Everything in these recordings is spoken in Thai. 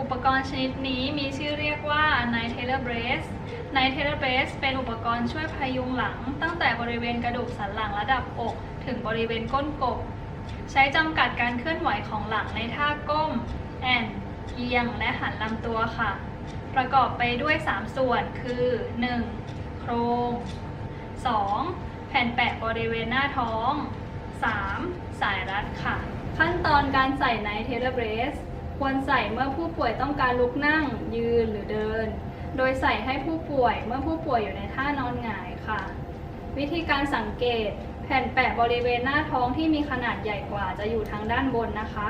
อุปกรณ์ชนิดนี้มีชื่อเรียกว่า Night Tailor Brace Night Tailor Brace เป็นอุปกรณ์ช่วยพยุงหลัง ตั้งแต่บริเวณกระดูกสันหลังระดับอก ถึงบริเวณก้นกบ ใช้จำกัดการเคลื่อนไหวของหลังในท่าก้ม แอนเอียงและหันลำตัวค่ะ ประกอบไปด้วย 3 ส่วนคือ 1. โครง 2. แผ่นแปะบริเวณหน้าท้อง 3. สายรัดค่ะ ขั้นตอนการใส่ไนท์เทเลเบรส ควรใส่เมื่อผู้ป่วยต้องการลุกนั่งยืนหรือเดิน โดยใส่ให้ผู้ป่วยเมื่อผู้ป่วยอยู่ในท่านอนหงายค่ะ วิธีการสังเกตแผ่นแปะบริเวณหน้าท้องที่มีขนาดใหญ่กว่าจะอยู่ทางด้านบนนะคะ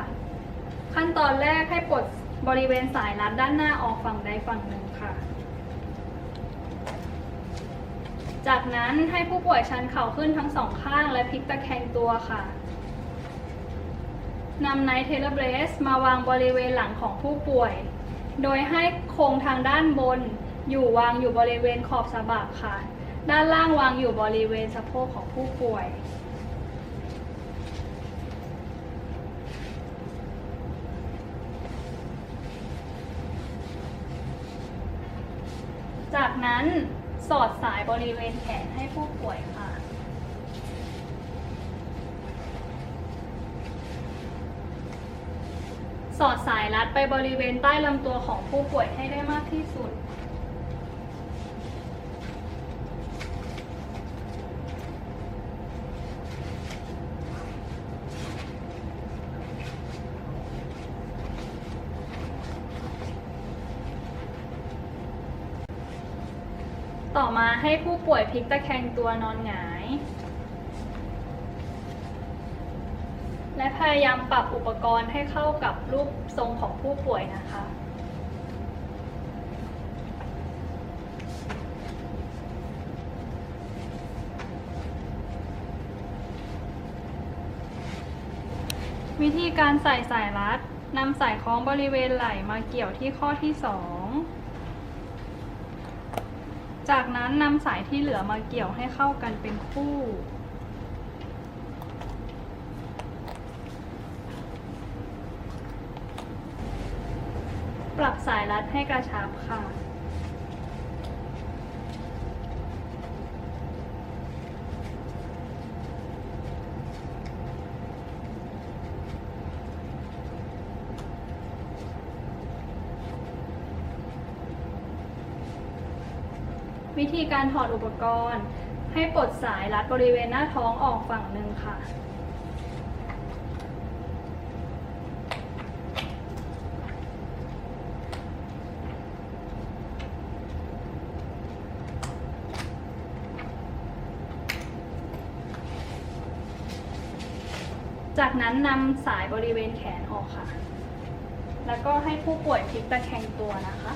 ขั้นตอนแรกให้ปลดบริเวณสายรัดด้านหน้าออกฝั่งใดฝั่งหนึ่งค่ะ จากนั้นให้ผู้ป่วยชันเข่าขึ้นทั้งสองข้างและพลิกตะแคงตัวค่ะ นำไนท์เทเลเบรสมาวางบริเวณหลังของผู้ป่วย โดยให้โครงทางด้านบน อยู่วางอยู่บริเวณขอบสะบักค่ะ ด้านล่างวางอยู่บริเวณสะโพกของผู้ป่วย จากนั้นสอดสายบริเวณแขนให้ผู้ป่วยค่ะ สอดสายรัดไปบริเวณใต้ลำตัวของผู้ป่วยให้ได้มากที่สุด ต่อมาให้ผู้ป่วยพลิกตะแคงตัวนอนหงาย และพยายามปรับอุปกรณ์ให้เข้ากับรูปทรงของผู้ป่วยนะคะวิธีการใส่สายรัดนำสายคล้องบริเวณไหล่มาเกี่ยวที่ข้อที่ 2 จากนั้นนำสายที่เหลือมาเกี่ยวให้เข้ากันเป็นคู่ ปรับสายรัดให้กระชับค่ะ วิธีการถอดอุปกรณ์ ให้ปลดสายรัดบริเวณหน้าท้องออกฝั่งหนึ่งค่ะ จากนั้นนำสายบริเวณแขนออกค่ะ แล้วก็ให้ผู้ป่วยพลิกตะแคงตัวนะคะ